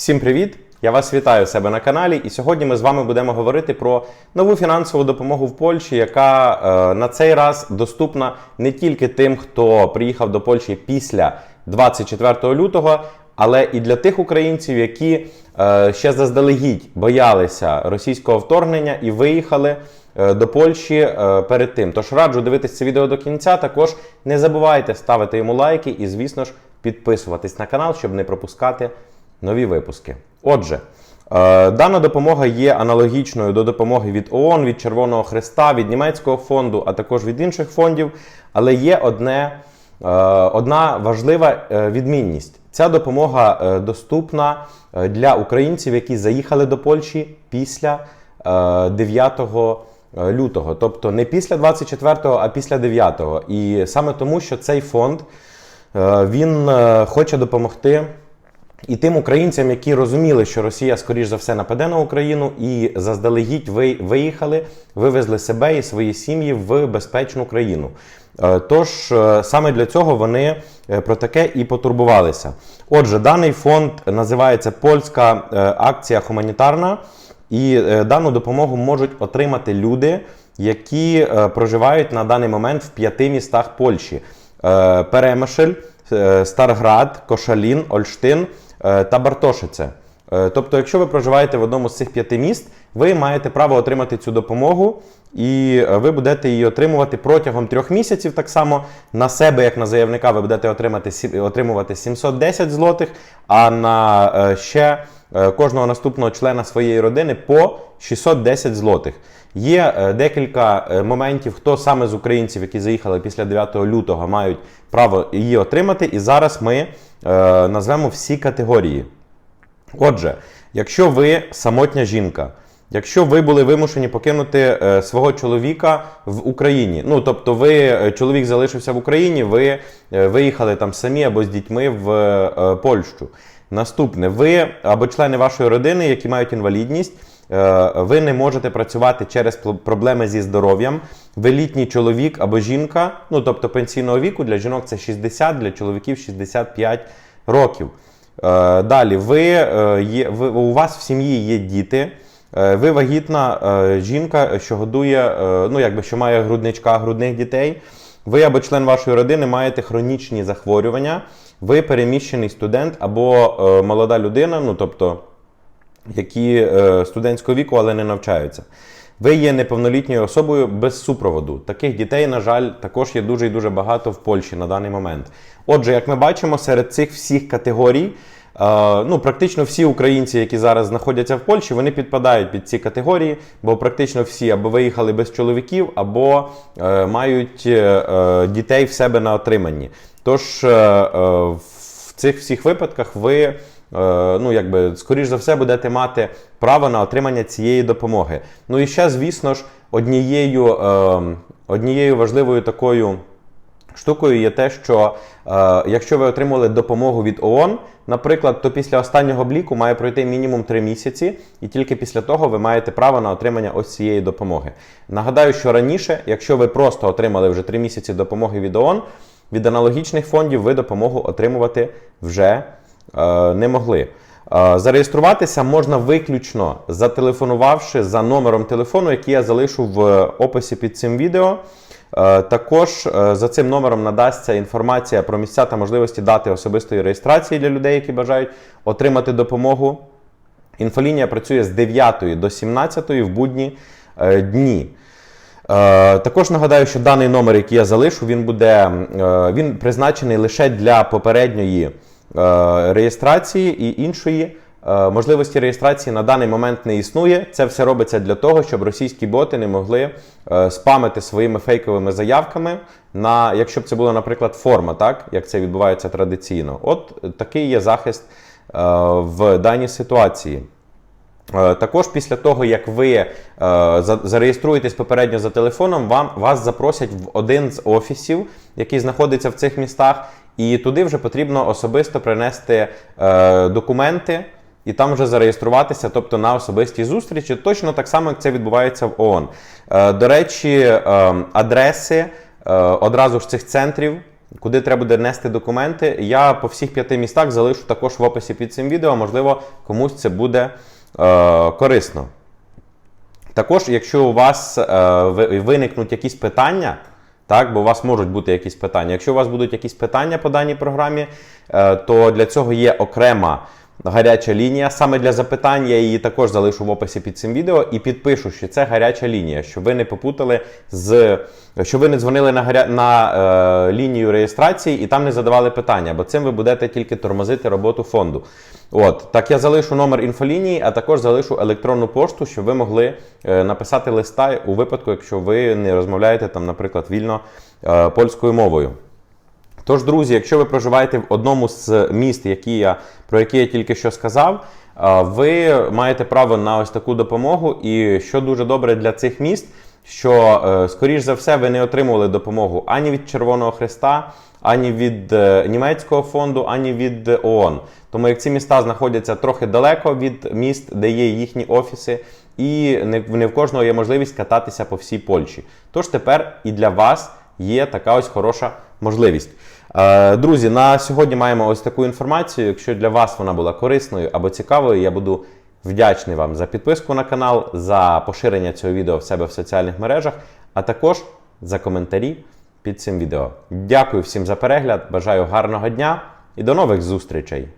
Всім привіт! Я вас вітаю себе на каналі, і сьогодні ми з вами будемо говорити про нову фінансову допомогу в Польщі, яка е, на цей раз доступна не тільки тим, хто приїхав до Польщі після 24 лютого, але і для тих українців, які е, ще заздалегідь боялися російського вторгнення і виїхали е, до Польщі е, перед тим. Тож раджу дивитися це відео до кінця. Також не забувайте ставити йому лайки і, звісно ж, підписуватись на канал, щоб не пропускати нові випуски. Отже, е, дана допомога є аналогічною до допомоги від ООН, від Червоного Христа, від німецького фонду, а також від інших фондів. Але є одне, е, одна важлива е, відмінність. Ця допомога доступна для українців, які заїхали до Польщі після е, 9 лютого, тобто не після 24-го, а після 9-го. І саме тому, що цей фонд він хоче допомогти. І тим українцям, які розуміли, що Росія, скоріш за все, нападе на Україну, і заздалегідь ви виїхали, вивезли себе і свої сім'ї в безпечну країну. Е, Тож е, саме для цього вони е, про таке і потурбувалися. Отже, даний фонд називається Польська акція гуманітарна, і дану допомогу можуть отримати люди, які проживають на даний момент в п'яти містах Польщі: Перемишль, е, Старград, Кошалін, Ольштин та Бартошице. Е, Тобто, якщо ви проживаєте в одному з цих п'яти міст, ви маєте право отримати цю допомогу, і е, ви будете її отримувати протягом трьох місяців. Так само на себе, як на заявника, ви будете отримувати 710 злотих, а на е, ще кожного наступного члена своєї родини по 610 злотих. Є декілька моментів, хто саме з українців, які заїхали після 9 лютого, мають право її отримати. І зараз ми назвемо всі категорії. Отже, якщо ви самотня жінка, якщо ви були вимушені покинути е, свого чоловіка в Україні, ну тобто ви е, чоловік залишився в Україні, ви е, виїхали там самі або з дітьми в е, Польщу. Наступне, ви або члени вашої родини, які мають інвалідність. е, Ви не можете працювати через проблеми зі здоров'ям. Ви літній чоловік або жінка, ну тобто пенсійного віку для жінок це 60, для чоловіків 65 років. Е, Далі, ви, е, є, ви, у вас в сім'ї є діти. е, Ви вагітна жінка, що годує, ну якби що має грудничка, грудних дітей. Ви або член вашої родини маєте хронічні захворювання. Ви переміщений студент або молода людина, ну тобто які студентського віку, але не навчаються. Ви є неповнолітньою особою без супроводу. Таких дітей, на жаль, також є дуже і дуже багато в Польщі на даний момент. Отже, як ми бачимо, серед цих всіх категорій, е, ну практично всі українці, які зараз знаходяться в Польщі, вони підпадають під ці категорії, бо практично всі або виїхали без чоловіків, або е, мають е, е, дітей в себе на отриманні. Тож е, е, в цих всіх випадках ви е, ну, якби, скоріш за все, будете мати право на отримання цієї допомоги. Ну і ще, звісно ж, однією, е, однією важливою такою штукою є те, що е, якщо ви отримали допомогу від ООН, наприклад, то після останнього бліку має пройти мінімум 3 місяці, і тільки після того ви маєте право на отримання ось цієї допомоги. Нагадаю, що раніше, якщо ви просто отримали вже 3 місяці допомоги від ООН, від аналогічних фондів ви допомогу отримувати вже е, не могли. Е, Зареєструватися можна виключно зателефонувавши за номером телефону, який я залишу в описі під цим відео. Е, Також е, за цим номером надасться інформація про місця та можливості дати особистої реєстрації для людей, які бажають отримати допомогу. Інфолінія працює з 9 до 17 в будні е, дні. Е, Також нагадаю, що даний номер, який я залишу, він буде е, він призначений лише для попередньої е, реєстрації і іншої можливості реєстрації на даний момент не існує. Це все робиться для того, щоб російські боти не могли спамити своїми фейковими заявками. На якщо б це була, наприклад, форма, так як це відбувається традиційно. От такий є захист в даній ситуації. Е, Також після того, як ви е, зареєструєтесь попередньо за телефоном, вам вас запросять в один з офісів, який знаходиться в цих містах, і туди вже потрібно особисто принести е, документи. І там вже зареєструватися, тобто на особистій зустрічі, точно так само, як це відбувається в ООН. До речі, адреси одразу ж цих центрів куди треба буде нести документи. Я по всіх п'яти містах залишу також в описі під цим відео. Можливо, комусь це буде е, корисно. Також, якщо у вас е, виникнуть якісь питання, так, бо у вас можуть бути якісь питання. Якщо у вас будуть якісь питання по даній програмі, е, то для цього є окрема гаряча лінія. Саме для запитань я її також залишу в описі під цим відео і підпишу, що це гаряча лінія, щоб ви не попутали з щоб ви не дзвонили на гаря... на е, лінію реєстрації і там не задавали питання, бо цим ви будете тільки тормозити роботу фонду. От так я залишу номер інфолінії, а також залишу електронну пошту, щоб ви могли е, написати листа у випадку, якщо ви не розмовляєте там, наприклад, вільно е, польською мовою. Тож, друзі, якщо ви проживаєте в одному з міст, які я, про які я тільки що сказав, ви маєте право на ось таку допомогу. І що дуже добре для цих міст, що, е, скоріш за все, ви не отримували допомогу ані від Червоного Христа, ані від е, німецького фонду, ані від ООН. Тому як ці міста знаходяться трохи далеко від міст, де є їхні офіси, і не в кожного є можливість кататися по всій Польщі. Тож тепер і для вас є така ось хороша можливість. Е, Друзі, на сьогодні маємо ось таку інформацію. Якщо для вас вона була корисною або цікавою, я буду вдячний вам за підписку на канал, за поширення цього відео в себе в соціальних мережах, а також за коментарі під цим відео. Дякую всім за перегляд, бажаю гарного дня і до нових зустрічей!